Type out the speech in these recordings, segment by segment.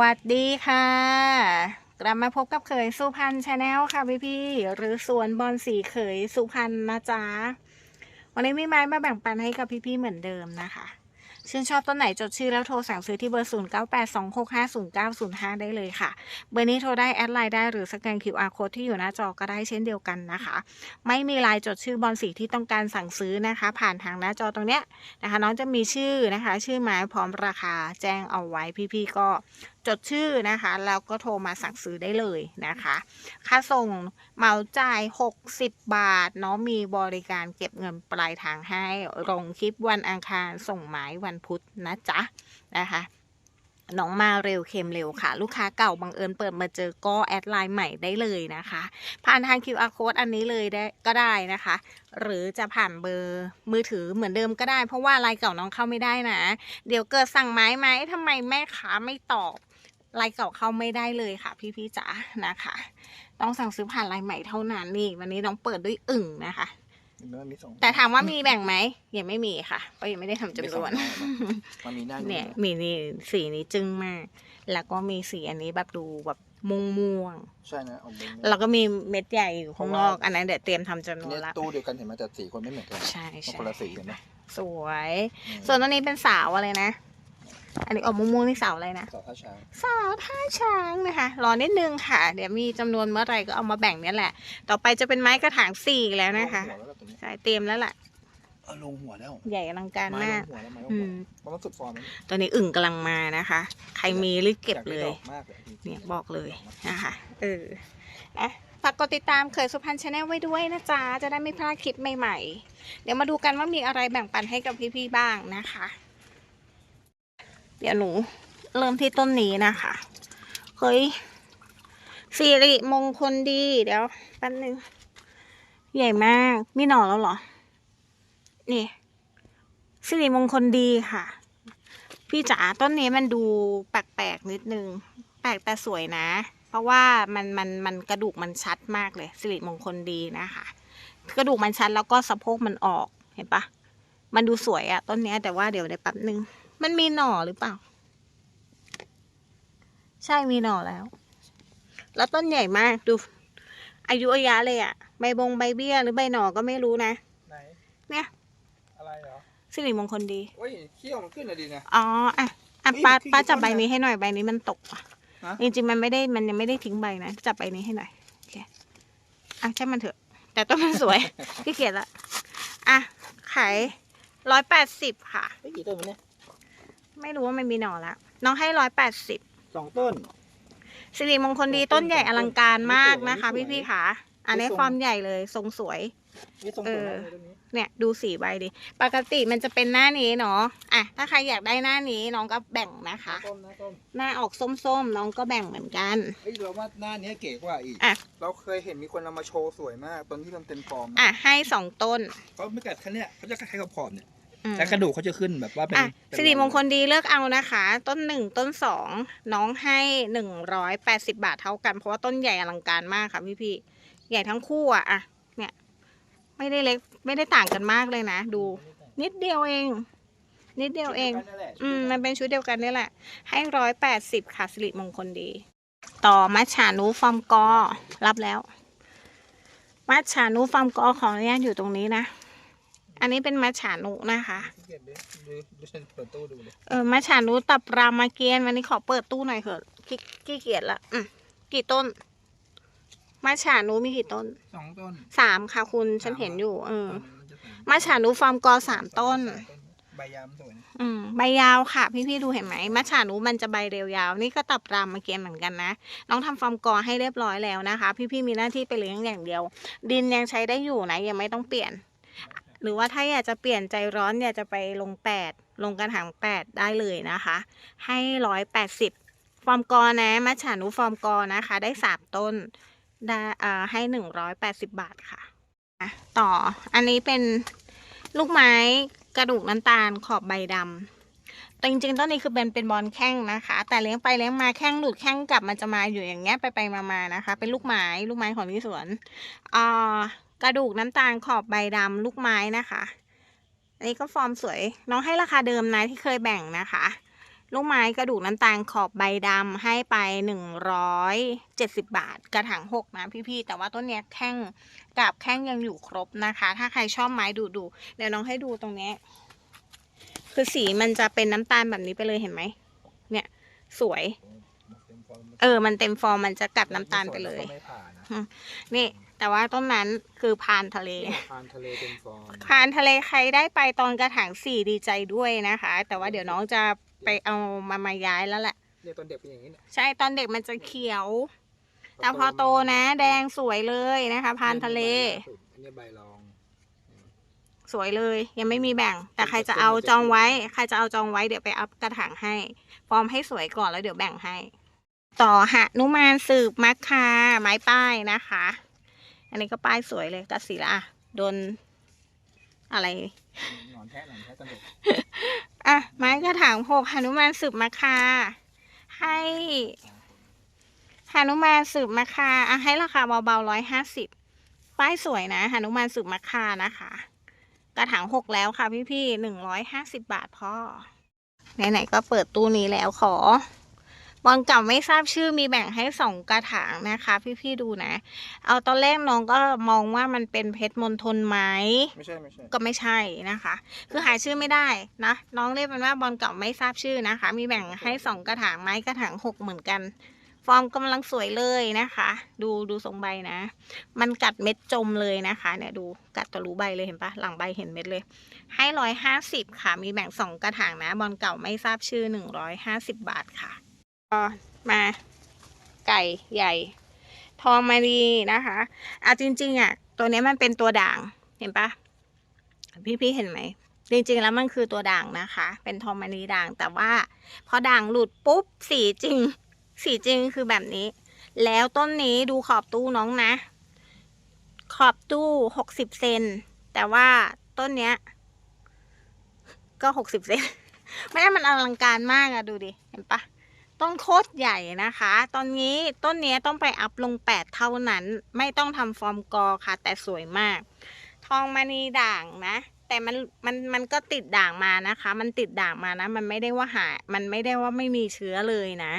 วัสดีค่ะ กลับมาพบกับเขยสุพรรณชาแนลค่ะพี่พี่ๆหรือสวนบอลสีเขยสุพรรณนะจ๊ะ วันนี้มีไม้มาแบ่งปันให้กับพี่พี่ๆเหมือนเดิมนะคะ ชื่นชอบต้นไหนจดชื่อแล้วโทรสั่งซื้อที่เบอร์ 0 9 8 2 6 5 0 9 0 5 ได้เลยค่ะ เบอร์นี้โทรได้แอดไลน์ได้หรือสแกน QR code ที่อยู่หน้าจอก็ได้เช่นเดียวกันนะคะ ไม่มีลายจดชื่อบอลสีที่ต้องการสั่งซื้อนะคะ ผ่านทางหน้าจอตรงเนี้ยนะคะ น้องจะมีชื่อนะคะ ชื่อไม้พร้อมราคาแจ้งเอาไว้พี่ๆก็จดชื่อนะคะ แล้วก็โทรมาสั่งซื้อได้เลยนะคะ ค่าส่งเหมาจ่าย 60 บาทเนาะมีบริการเก็บเงินปลายทางให้ลงคลิปวันอังคารส่งไม้วันพุธนะจ๊ะนะคะน้องมาเร็วเค็มเร็วค่ะ ลูกค้าเก่าบังเอิญเปิดมาเจอก็แอดไลน์ใหม่ได้เลยนะคะ ผ่านทาง QR code อันนี้เลยได้ก็ได้นะคะ หรือจะผ่านเบอร์มือถือเหมือนเดิมก็ได้ เพราะว่าไลน์เก่าน้องเข้าไม่ได้นะ เดี๋ยวเกิดสั่งไม้ไหมทำไมแม่ค้าไม่ตอบ ไลน์เก่าเข้าไม่ได้เลยค่ะ พี่ๆจ๋านะคะ ต้องสั่งซื้อผ่านไลน์ใหม่เท่านั้นนี่ วันนี้น้องเปิดด้วยอึ่งนะคะมันมีสองแต่ถามว่ามีแบ่งไหมยังไม่มีค่ะเพราะยังไม่ได้ทำจำนวนมีสองหน้านะมันมีหน้าเนี่ยมีนี่สีนี้จึ้งมาก แล้วก็มีสีอันนี้แบบดูแบบม่วงม่วงใช่นะเอามุมๆแล้วก็มีเม็ดใหญ่อยู่ข้างนอก อันนั้นเดี๋ยวเตรียมทำจำนวนเนี่ยละ ตู้เดียวกันเห็นไหมแต่สีคนไม่เหมือนกันใช่มันใช่คนละสีเห็นไหมสวย อืมส่วนตัวนี้เป็นสาวอะไรนะ อันนี้ออกม่วงๆนี่สาวอะไรนะ สาวท่าช้าง สาวท่าช้างนะคะ รอนิดนึงค่ะ เดี๋ยวมีจำนวนเมื่อไหรก็เอามาแบ่งเนี่ยแหละ ต่อไปจะเป็นไม้กระถางสี่แล้วนะคะลงหัวแล้วตัวนี้ใช่เตรียมแล้วแหละเอาลงหัวแล้วใหญ่อลังการไม้มาลกงหัวแล้วไม้ลงอืหัวมมันต้องสุดฟอร์มมันตัวนี้อึ่งกำลังมานะคะ ใครมีรีบเก็บอยาเลได้ยดอกมากเลยจริงๆเนี่ยบอกเลยนะคะเออนะฝากกดติดตามเคยสุพรรณชาแนลไว้ด้วยนะจ๊ะ จะได้ไม่พลาดคลิปใหม่ๆ เดี๋ยวมาดูกันว่ามีอะไรแบ่งปันให้กับพี่ๆบ้างนะคะ เดี๋ยวหนูเริ่มที่ต้นนี้นะคะเฮ้ยสิริมงคลดีเดี๋ยวแป๊บนึง ใหญ่มากมีหน่อแล้วเหรอ นี่สิริมงคลดีค่ะ พี่จ๋าต้นนี้มันดูแปลกๆนิดนึง แปลกแต่สวยนะ เพราะว่ามันมันมันกระดูกมันชัดมากเลย สิริมงคลดีนะคะ กระดูกมันชัดแล้วก็สะโพกมันออกเห็นปะมันดูสวยอะต้นนี้แต่ว่าเดี๋ยวเดี๋ยวแป๊บนึง มันมีหน่อหรือเปล่า ใช่มีหน่อแล้ว แล้วต้นใหญ่มากดู อายุอายะเลยอะใบบงใบเบี้ยหรือใบหน่อก็ไม่รู้นะ ไหน เนี่ย อะไรเหรอสิริมงคลดี โอ้ยเขี้ยวมันขึ้นเลยดีนะ อ๋ออะอะนี่ป้าที่ป้าจับต้นใบน่ะนี้ให้หน่อยใบนี้มันตกอะฮะ จริงๆมันไม่ได้มันยังไม่ได้ทิ้งใบนะจับใบนี้ให้หน่อยโอเคอะใช่มันเถอะ แต่ต้นมันสวย พี่เกียรละอะขายร้อยแปดสิบค่ะ เฮ้ยกี่ต้นมันเนี่ย ไม่รู้ว่ามันมีหน่อแล้วน้องให้ร้อยแปดสิบสองต้น สิริมงคลดีต้ต้นนใหญ่อลังการมากนะคะนี่สวยพี่ๆค่ะ อันนี้นี่ทรงฟอร์มใหญ่เลยทรงสวย นี่ทรงเอสวยอมากเลยต้นนี้เนี่ยดูสีใบดิ ปกติมันจะเป็นหน้านี้เนาะอะถ้าใครอยากได้หน้านี้น้องก็แบ่งนะคะ ต้นนะต้นหน้าออกส้มๆ น้องก็แบ่งเหมือนกันเฮ้ยเราว่าหน้าเนี้ยเก๋กว่าอีก อะ เราเคยเห็นมีคนเอามาโชว์สวยมากต้นที่มันเต็มฟอร์มอะให้สองต้น เขาไม่กัดแค่เนี้ยเขาจะคล้ายๆกับขอบเนี่ย อืมแต่กระดูกเขาจะขึ้นแบบว่าเป็นอะเป็นสิริมงคลดีเลือกเอานะคะ ต้นหนึ่งต้นสองน้องให้หนึ่งร้อยแปดสิบาทเท่ากัน เพราะว่าต้นใหญ่อลังการมากค่ะพี่พี่ๆใหญ่ทั้งคู่อะอะเนี่ย ไม่ได้เล็กไม่ได้ต่างกันมากเลยนะ ดู นิดเดียวเอง นิดเดียวเองชุดดีนั่นแหละอืมมันเป็นชุดเดียวกันนี่แหละ ให้ร้อยแปดสิบค่ะสิริมงคลดี ต่อมัชฉานุฟอร์มกอรับแล้วมัชฉานุฟอร์มกอของอนุญาตอยู่ตรงนี้นะ อันนี้เป็นมัชฉานุนะคะขี้เกียจดูดูดูฉันเปิดตู้ดูเลยเออมัชฉานุตับรามเกียนวันนี้ขอเปิดตู้หน่อยเถอะขี้ขี้เกียจละอืมกี่ต้นมัชฉานุมีกี่ต้นสองต้นสามค่ะคุณฉันเห็นอยู่ เออมันจะเป็นมัชฉานุฟอร์มกอสามต้น ใบยามสวยนะอืมใบยาวค่ะ พี่ๆดูเห็นไหมมัชฉานุมันจะใบเรียวยาว นี่ก็ตับรามเกียนเหมือนกันนะน้องทำฟอร์มกอให้เรียบร้อยแล้วนะคะ พี่ๆมีหน้าที่ไปเลี้ยงอย่างเดียว ดินยังใช้ได้อยู่นะยังไม่ต้องเปลี่ยน หรือว่าถ้าอยากจะเปลี่ยนใจร้อนอยากจะไปลงแปดลงกระถางแปดได้เลยนะคะ ให้ร้อยแปดสิบฟอร์มกอนะมัชฉานุฟอร์มกอนะคะ ได้สามต้นได้อ่าให้หนึ่งร้อยแปดสิบบาทค่ะ ต่ออันนี้เป็นลูกไม้กระดูกน้ำตาลขอบใบดำแต่จริงๆต้นนี้คือเป็นเป็นบอลแข้งนะคะ แต่เลี้ยงไปเลี้ยงมาแข้งหลุดแข้งกลับมันจะมาอยู่อย่างเงี้ยไปไปมามานะคะ เป็นลูกไม้ลูกไม้ของที่สวนอ่า กระดูกน้ำตาลขอบใบดำลูกไม้นะคะอันนี้ก็ฟอร์มสวย น้องให้ราคาเดิมนะที่เคยแบ่งนะคะ ลูกไม้กระดูกน้ำตาลขอบใบดำให้ไปหนึ่งร้อยเจ็ดสิบบาท กระถางหกนะพี่ๆ แต่ว่าต้นเนี้ยแข้งกับแข้งยังอยู่ครบนะคะ ถ้าใครชอบไม้ดูดูๆเดี๋ยวน้องให้ดูตรงเนี้ยคือสีมันจะเป็นน้ำตาลแบบนี้ไปเลยเห็นไหม เนี่ย สวย เออ มันเต็มฟอร์มมันจะกัดน้ำตาลไปเลยไม่ผ่านะนี่ แต่ว่าต้นนั้นคือพานทะเล ทานทะเลเป็นฟองพานทะเลใครได้ไปตอนกระถางสี่ดีใจด้วยนะคะ แต่ว่าเดี๋ยวน้องจะไปเอามามาย้ายแล้วแหละ เนี่ยตอนเด็กเป็นอย่างนี้เนี่ย ใช่ตอนเด็กมันจะเขียว แต่พอโตนะ แดงสวยเลยนะคะ พานทะเล อันนี้ใบรอง สวยเลย ยังไม่มีแบ่ง แต่ใครจะเอาจองไว้ ใครจะเอาจองไว้เดี๋ยวไปอัพกระถางให้ฟอร์มให้สวยก่อนแล้วเดี๋ยวแบ่งให้ ต่อหะนุมานสืบมักคาไม้ป้ายนะคะ อันนี้ก็ป้ายสวยเลยกัดสีละอะโดนอะไรหนอนแทะหนอนแทะตอนเด็กอะไม้กระถางหกหนุมานสืบมาคาให้หนุมานสืบมาคาอะให้ราคาเบาๆร้อยห้าสิบป้ายสวยนะหนุมานสืบมาคานะคะ กระถางหกแล้วค่ะพี่ๆหนึ่งร้อยห้าสิบบาทพ่อไหนๆก็เปิดตู้นี้แล้วขอ บอลเก่าไม่ทราบชื่อมีแบ่งให้สองกระถางนะคะ พี่ๆดูนะ เอาตอนแรกน้องก็มองว่ามันเป็นเพชรมณฑลไหมไม่ใช่ไม่ใช่ก็ไม่ใช่นะคะ คือหาชื่อไม่ได้นะน้องเรียกมันว่าบอลเก่าไม่ทราบชื่อนะคะ มีแบ่งให้สองกระถางไม้กระถางหกเหมือนกันฟอร์มกำลังสวยเลยนะคะ ดูดูทรงใบนะ มันกัดเม็ดจมเลยนะคะเนี่ยดูกัดตะลุใบเลยเห็นปะหลังใบเห็นเม็ดเลย ให้ร้อยห้าสิบค่ะ มีแบ่งสองกระถางนะ บอลเก่าไม่ทราบชื่อหนึ่งร้อยห้าสิบบาทค่ะก็ มาไก่ใหญ่ ทองมารีนะคะอะจริงๆอะตัวนี้มันเป็นตัวด่างเห็นปะพี่ๆเห็นไหมจริงๆแล้วมันคือตัวด่างนะคะ เป็นทอมมานีด่างแต่ว่า พอด่างหลุดปุ๊บสีจริง สีจริงคือแบบนี้ แล้วต้นนี้ดูขอบตู้น้องนะ ขอบตู้หกสิบเซนแต่ว่าต้นเนี้ย ก็หกสิบเซนไม่ได้มันอลังการมากอะดูดิ เห็นปะ ต้นโคตรใหญ่นะคะ ตอนนี้ต้นนี้ต้องไปอัพลงแปดเท่านั้น ไม่ต้องทำฟอร์มกอค่ะ แต่สวยมาก ทองมณีด่างนะ แต่มันมันมันก็ติดด่างมานะคะ มันติดด่างมานะ มันไม่ได้ว่าหายมันไม่ได้ว่าไม่มีเชื้อเลยนะ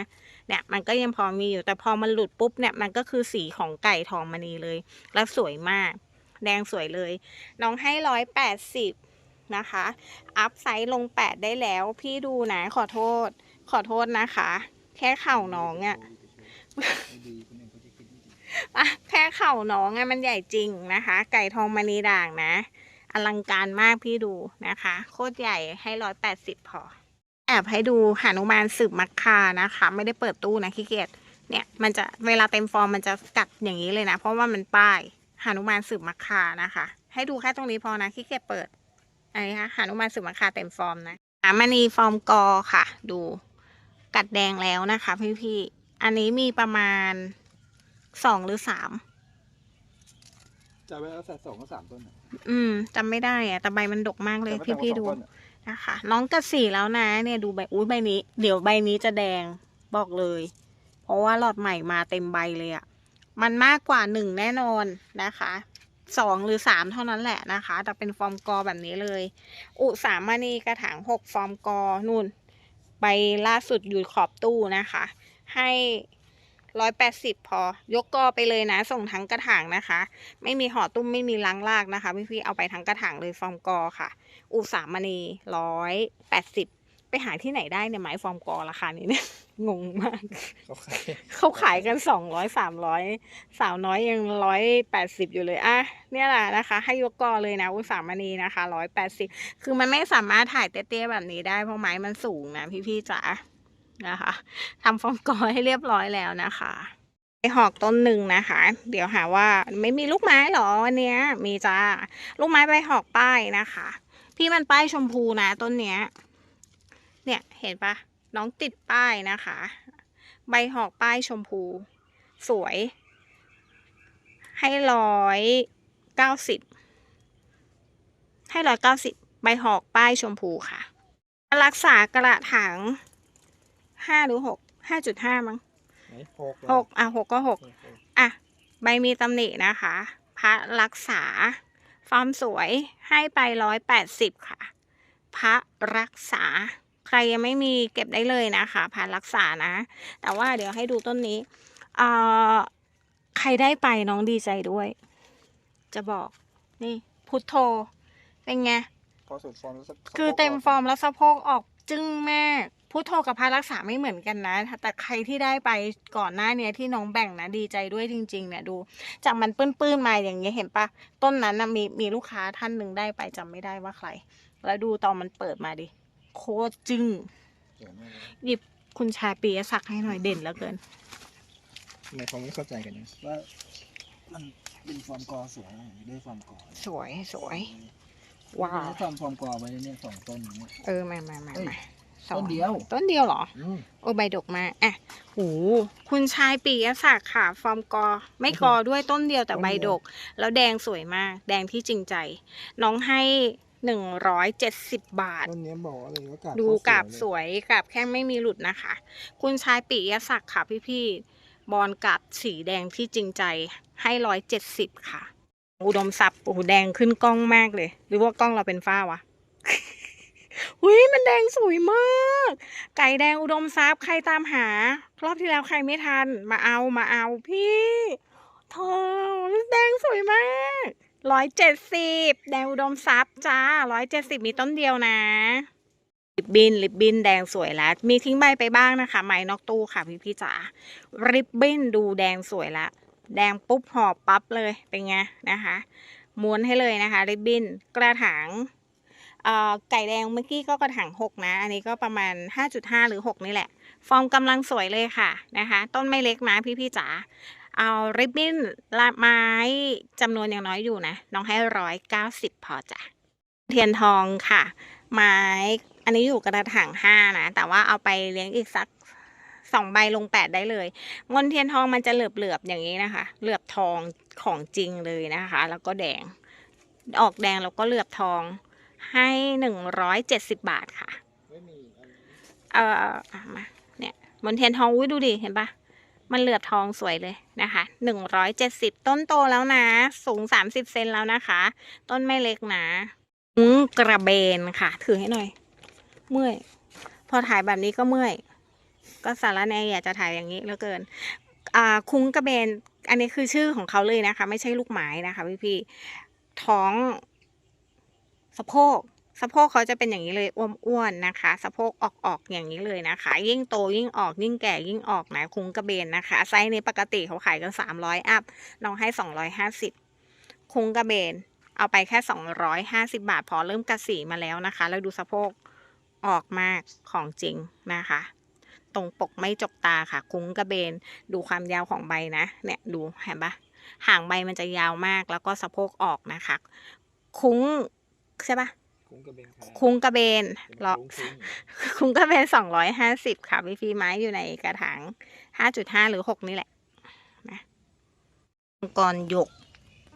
เนี่ยมันก็ยังพอมีอยู่ แต่พอมันหลุดปุ๊บเนี่ยมันก็คือสีของไก่ทองมณีเลย แล้วสวยมาก แดงสวยเลย น้องให้ร้อยแปดสิบนะคะ อัพไซส์ลงแปดได้แล้ว พี่ดูนะขอโทษ ขอโทษนะคะ แค่เข่าน้องอะ่ะไม่ดีคนอื่นเขาจะคิดไม่ดีอะแค่เข่าน้องอะมันใหญ่จริงนะคะ ไก่ทองมณีด่างนะ อลังการมากพี่ดูนะคะ โคตรใหญ่ให้ร้อยแปดสิบพอ แอบให้ดูหานุมานสืบมักคานะคะ ไม่ได้เปิดตู้นะขี้เกียจเนี่ยมันจะเวลาเต็มฟอร์มมันจะกัดอย่างนี้เลยนะ เพราะว่ามันป้ายหานุมานสืบมักคานะคะ ให้ดูแค่ตรงนี้พอนะขี้เกียจเปิดอะไรคะหานุมานสืบมักคาเต็มฟอร์มนะหามณีฟอร์มกอค่ะ ดู กัดแดงแล้วนะคะพี่ๆอันนี้มีประมาณสองหรือสามจะไว้เอาใส่สองก็สามต้นอะอืมจำไม่ได้อะแต่ใบมันดกมากเลยแต่ไม่พี่ต่ำกพี่ว่าๆดูสองต้นอะนะคะ น้องกระสีแล้วนะ เนี่ยดูใบอุ้ยใบนี้ เดี๋ยวใบนี้จะแดงบอกเลย เพราะว่าหลอดใหม่มาเต็มใบเลยอะมันมากกว่าหนึ่งแน่นอนนะคะสองหรือสามเท่านั้นแหละนะคะ แต่เป็นฟอร์มกอแบบนี้เลย อุสามณีกระถางหกฟอร์มกอนู่น ใบล่าสุดอยู่ขอบตู้นะคะ ให้ร้อยแปดสิบพอ ยกกอไปเลยนะ ส่งทั้งกระถางนะคะ ไม่มีห่อตุ้มไม่มีล้างลากนะคะ พี่พี่ๆเอาไปทั้งกระถางเลยฟอร์มกอค่ะ อูสามณีร้อยแปดสิบ ไปหาที่ไหนได้เนี่ยไม้ฟอร์มกอราคานี้เนี่ยงงมาก เขาขายเขาขายกันสองร้อยสามร้อยสาวน้อยยังร้อยแปดสิบอยู่เลยอะเนี่ยแหละนะคะ ให้ยกกอเลยนะอุสามณีนะคะร้อยแปดสิบคือมันไม่สามารถถ่ายเตี้ยๆแบบนี้ได้เพราะไม้มันสูงนะพี่ๆจ๋านะคะทำฟอร์มกอให้เรียบร้อยแล้วนะคะไอหอกต้นหนึ่งนะคะ เดี๋ยวหาว่าไม่มีลูกไม้เหรอวันเนี้ยมีจ้าลูกไม้ใบหอกป้ายนะคะ พี่มันป้ายชมพูนะต้นเนี้ย เนี่ยเห็นปะน้องติดป้ายนะคะ ใบหอกป้ายชมพู สวย ให้ร้อยเก้าสิบให้ร้อยเก้าสิบใบหอกป้ายชมพูค่ะ รักษากระถางห้าหรือหกห้าจุดห้ามั้งไหนหกหกอะหกก็หกหกหกอะ ใบมีตำหนินะคะ พระรักษาฟอร์มสวยให้ไปร้อยแปดสิบค่ะ พระรักษา ใครยังไม่มีเก็บได้เลยนะคะผ่านรักษานะ แต่ว่าเดี๋ยวให้ดูต้นนี้อ่าใครได้ไปน้องดีใจด้วย จะบอกนี่พุทโธเป็นไงพอสุดฟอร์มแล้วสักคือเต็มฟอร์มแล้วสะโพกออกจึ้งมากพุทโธกับพารักษาไม่เหมือนกันนะ แต่ใครที่ได้ไปก่อนหน้าเนี้ยที่น้องแบ่งนะดีใจด้วยจริง ๆ เนี่ยดู จากมันปื้นๆมาอย่างเงี้ยเห็นปะต้นนั้นนะมีมีลูกค้าท่านหนึ่งได้ไปจำไม่ได้ว่าใคร แล้วดูตอนมันเปิดมาดิ โคตรจึ้งเจ๋งมากเลยหยิบคุณชายปียศักดิ์ให้หน่อยเด่นเหลือเกินทำไมเขาไม่เข้าใจกันเนี่ยว่ามันเป็นฟอร์มกอสวยได้ฟอร์มกอสวยสวย ว้าวทำฟอร์มกอไว้เนี่ยสองต้นเนี่ย เออมามามาเอ้ยมาสต้นเดียว ต้นเดียวเหรอ อืมโอใบดกมากอะโหคุณชายปียศักดิ์ค่ะ ฟอร์มกอ ไม่กอด้วยต้นเดียวแต่ใบดก แล้วแดงสวยมาก แดงที่จริงใจ น้องให้ หนึ่งร้อยเจ็ดสิบบาท ต้นเนี้ยบอกว่าเลยว่ากาบดูเขากาบสเลยวยกาบแค่ไม่มีหลุดนะคะ คุณชายปิยศักดิ์ค่ะพี่ๆบอลกาบสีแดงที่จริงใจให้ร้อยเจ็ดสิบค่ะ อุดมทรัพย์โอ้โหแดงขึ้นกล้องมากเลย หรือว่ากล้องเราเป็นฝ้าวะหุยมันแดงสวยมาก ไก่แดงอุดมทรัพย์ใครตามหา รอบที่แล้วใครไม่ทัน มาเอามาเอาพี่ เธอแดงสวยมาก ร้อยเจ็ดสิบแดงอุดมทรัพย์จ้าร้อยเจ็ดสิบมีต้นเดียวนะลิบบินลิบบินแดงสวยแล้ว มีทิ้งใบไปบ้างนะคะ ไม้นอกตู้ค่ะพี่พี่ๆจ๋าริบบินดูแดงสวยแล้วแดงปุ๊บหอบปั๊บเลยเป็นไงนะคะ ม้วนให้เลยนะคะ ริบบินกระถางอ่อไก่แดงเมื่อกี้ก็กระถางหกนะ อันนี้ก็ประมาณ 5.5 หรือ 6 นี่แหละ ฟอร์มกำลังสวยเลยค่ะนะคะ ต้นไม่เล็กนะพี่พี่ๆจ๋า เอาริบบิ้นละไม้จำนวนอย่างน้อยอยู่นะ น้องให้ร้อยเก้าสิบพอจ้ะ เทียนทองค่ะ ไม้อันนี้อยู่กระถางห้านะ แต่ว่าเอาไปเลี้ยงอีกสักสองใบลงแปดได้เลยมนเทียนทองมันจะเหลือบๆอย่างนี้นะคะ เหลือบทองของจริงเลยนะคะ แล้วก็แดง ออกแดงแล้วก็เหลือบทองให้หนึ่งร้อยเจ็ดสิบบาทค่ะไม่มีอันนี้เอ่ออะมาเนี่ยมนเทียนทองอุ้ยดูดิ เห็นปะ มันเหลือบทองสวยเลยนะคะหนึ่งร้อยเจ็ดสิบต้นโตแล้วนะ สูงสามสิบเซนแล้วนะคะ ต้นไม่เล็กนะกระเบนค่ะ ถือให้หน่อย เมื่อย พอถ่ายแบบนี้ก็เมื่อย ก็สาระแนอยากจะถ่ายอย่างนี้เหลือเกินอ่าคุ้งกระเบน อันนี้คือชื่อของเขาเลยนะคะ ไม่ใช่ลูกไม้นะคะพี่พี่ๆท้อง สะโพก สะโพกเขาจะเป็นอย่างนี้เลยอ้วนๆนะคะ สะโพกออกๆอย่างนี้เลยนะคะ ยิ่งโตยิ่งออกยิ่งแก่ยิ่งออกนะคุ้งกระเบนนะคะ ไซส์ในปกติเขาขายกันสามร้อยอัพน้องให้สองร้อยห้าสิบคุ้งกระเบน เอาไปแค่สองร้อยห้าสิบาท พอเริ่มกระสีมาแล้วนะคะ แล้วดูสะโพกออกมากของจริงนะคะ ตรงปกไม่จกตาค่ะ คุ้งกระเบน ดูความยาวของใบนะเนี่ยดูเห็นปะห่างใบมันจะยาวมากแล้วก็สะโพกออกนะคะ คุ้งใช่ปะ คุ้งกระเบนค่ะคุ้งกระเบนเป็นเหรอคุ้งคุ้งกระเบนสองร้อยห้าสิบค่ะพี่ฟีไม้อยู่ในกระถางห้าจุดห้าหรือหกนี่แหละนะมังกรหยก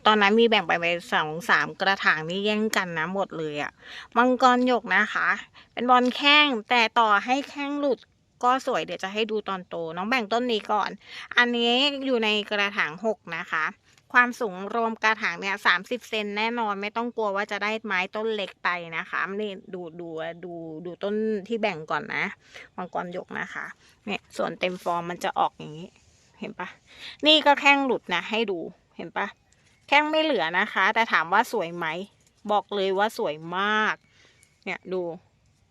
ตอนนั้นมีแบ่งไปไปสองสามกระถางนี่แย่งกันนะหมดเลยอะมังกรหยกนะคะ เป็นบอลแข้งแต่ต่อให้แข้งหลุดก็สวยเดี๋ยวจะให้ดูตอนโต น้องแบ่งต้นนี้ก่อน อันนี้อยู่ในกระถางหกนะคะ ความสูงรวมกระถางเนี่ยสามสิบเซนแน่นอนไม่ต้องกลัวว่าจะได้ไม้ต้นเล็กไปนะคะนี่ดูดูดูดูต้นที่แบ่งก่อนนะมังกรหยกนะคะ เนี่ยส่วนเต็มฟอร์มมันจะออกอย่างนี้ เห็นปะนี่ก็แข้งหลุดนะ ให้ดูเห็นปะแข้งไม่เหลือนะคะ แต่ถามว่าสวยไหม บอกเลยว่าสวยมาก เนี่ยดู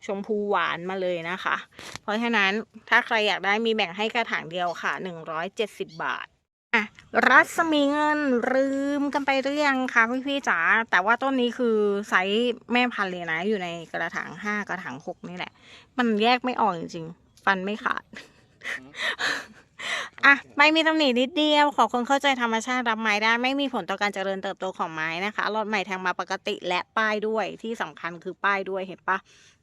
ชมพูหวานมาเลยนะคะ เพราะฉะนั้นถ้าใครอยากได้มีแบ่งให้กระถางเดียวค่ะหนึ่งร้อยเจ็ดสิบบาท อะรัศมีเงินลืมกันไปหรือยังคะพี่พี่ๆจ๋าแต่ว่าต้นนี้คือไซส์แม่พันธุ์เลยนะ อยู่ในกระถางห้ากระถางหกนี่แหละ มันแยกไม่ออกจริงๆ ฟันไม่ขาดอะไม่มีตำหนินิดเดียว ขอคนเข้าใจธรรมชาติรับไม้ได้ ไม่มีผลต่อการเจริญเติบโตของไม้นะคะรอดใหม่แทงมาปกติและป้ายด้วยที่สำคัญคือป้ายด้วยเห็นปะ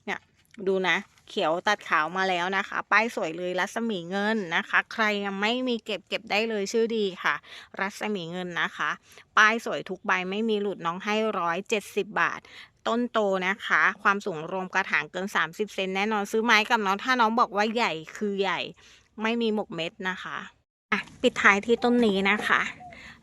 เนี่ยดูนะ เขียวตัดขาวมาแล้วนะคะ ป้ายสวยเลยรัศมีเงินนะคะ ใครยังไม่มีเก็บเก็บได้เลยชื่อดีค่ะ รัศมีเงินนะคะ ป้ายสวยทุกใบไม่มีหลุดน้องให้ร้อยเจ็ดสิบบาท ต้นโตนะคะ ความสูงรวมกระถางเกิน 30 เซนแน่นอนซื้อไม้กับน้องถ้าน้องบอกว่าใหญ่คือใหญ่ ไม่มีหมกเม็ดนะคะอะปิดท้ายที่ต้นนี้นะคะ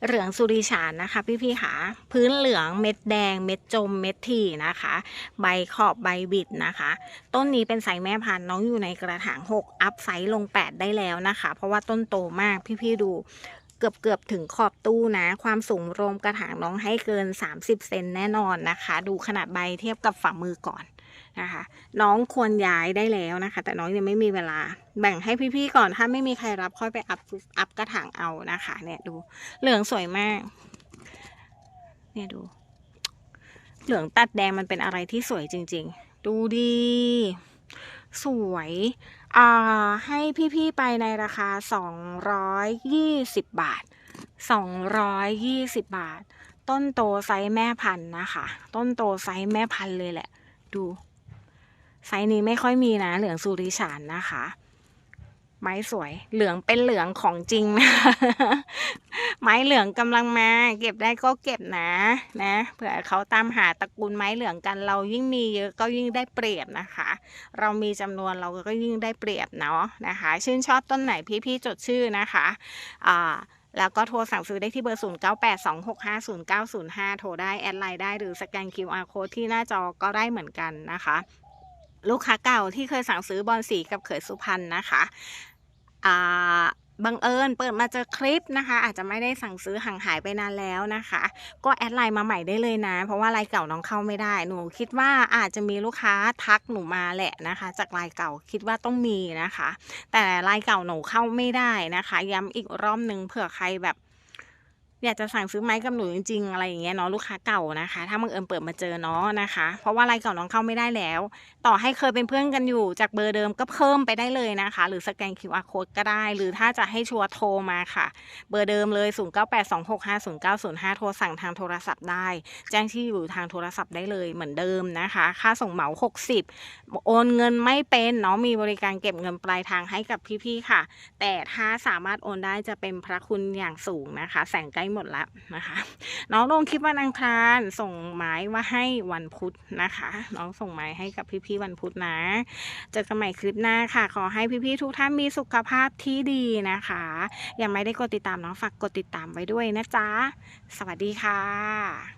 เหลืองสุริฉานนะคะ พี่ๆค่ะพื้นเหลืองเม็ดแดง เม็ดจมเม็ดถี่นะคะ ใบขอบใบบิดนะคะ ต้นนี้เป็นไซส์แม่พันธุ์น้องอยู่ในกระถาง 6 อัพไซส์ลง 8 ได้แล้วนะคะ เพราะว่าต้นโตมากพี่ๆดูเกือบเกือบถึงขอบตู้นะ ความสูงรวมกระถางน้องให้เกิน 30 เซนแน่นอนนะคะ ดูขนาดใบเทียบกับฝ่ามือก่อน นะคะ น้องควรย้ายได้แล้วนะคะ แต่น้องยังไม่มีเวลา แบ่งให้พี่ๆก่อนถ้าไม่มีใครรับค่อยไปอัพอัพกระถางเอานะคะ เนี่ยดูเหลืองสวยมาก เนี่ยดู เหลืองตัดแดงมันเป็นอะไรที่สวยจริง ๆ ดูดี สวยอ่าให้พี่ๆไปในราคา 220 บาท 220 บาท ต้นโตไซส์แม่พันธุ์นะคะ ต้นโตไซส์แม่พันธุ์เลยแหละ ดู ไซส์นี้ไม่ค่อยมีนะ เหลืองสุริฉานนะคะ ไม้สวยเหลืองเป็นเหลืองของจริงนะคะไม้เหลืองกำลังมา เก็บได้ก็เก็บนะนะเผื่อเขาตามหาตระกูลไม้เหลืองกันเรายิ่งมีเยอะก็ยิ่งได้เปรียบนะคะ เรามีจำนวนเราก็ยิ่งได้เปรียบเนาะนะคะ ชื่นชอบต้นไหนพี่ๆจดชื่อนะคะอ่าแล้วก็โทรสั่งซื้อได้ที่เบอร์ 0 9 8 2 6 5 0 9 0 5 โทรได้ แอดไลน์ได้หรือสแกน QR code ที่หน้าจอก็ได้เหมือนกันนะคะ ลูกค้าเก่าที่เคยสั่งซื้อบอลสีกับเขยสุพรรณนะคะอ่าบังเอิญเปิดมาเจอคลิปนะคะ อาจจะไม่ได้สั่งซื้อห่างหายไปนานแล้วนะคะ ก็แอดไลน์มาใหม่ได้เลยนะ เพราะว่าไลน์เก่าน้องเข้าไม่ได้ หนูคิดว่าอาจจะมีลูกค้าทักหนูมาแหละนะคะ จากไลน์เก่าคิดว่าต้องมีนะคะ แต่ไลน์เก่าหนูเข้าไม่ได้นะคะ ย้ำอีกรอบนึงเผื่อใครแบบอยากจะสั่งซื้อไม้กับหนูจริงๆอะไรอย่างเงี้ยเนาะลูกค้าเก่านะคะ ถ้าบังเอิญเปิดมาเจอเนาะนะคะ เพราะว่าไลน์เก่าน้องเข้าไม่ได้แล้ว ต่อให้เคยเป็นเพื่อนกันอยู่จากเบอร์เดิมก็เพิ่มไปได้เลยนะคะ หรือสแกน QR code ก็ได้ หรือถ้าจะให้ชัวร์โทรมาค่ะ เบอร์เดิมเลย 0982650905 โทรสั่งทางโทรศัพท์ได้ แจ้งที่อยู่ทางโทรศัพท์ได้เลยเหมือนเดิมนะคะ ค่าส่งเหมา 60 โอนเงินไม่เป็นเนาะมีบริการเก็บเงินปลายทางให้กับพี่ๆค่ะ แต่ถ้าสามารถโอนได้จะเป็นพระคุณอย่างสูงนะคะ แสงใกล้หมดล้วนะคะน้องลงคลิปวันอังคารส่งไม้มาให้วันพุธนะคะ น้องส่งไม้ให้กับพี่ๆวันพุธนะเจอกันใหม่คลิปหน้าค่ะ ขอให้พี่ๆทุกท่านมีสุขภาพที่ดีนะคะ ยังไม่ได้กดติดตามน้องฝากกดติดตามไว้ด้วยนะจ๊ะ สวัสดีค่ะ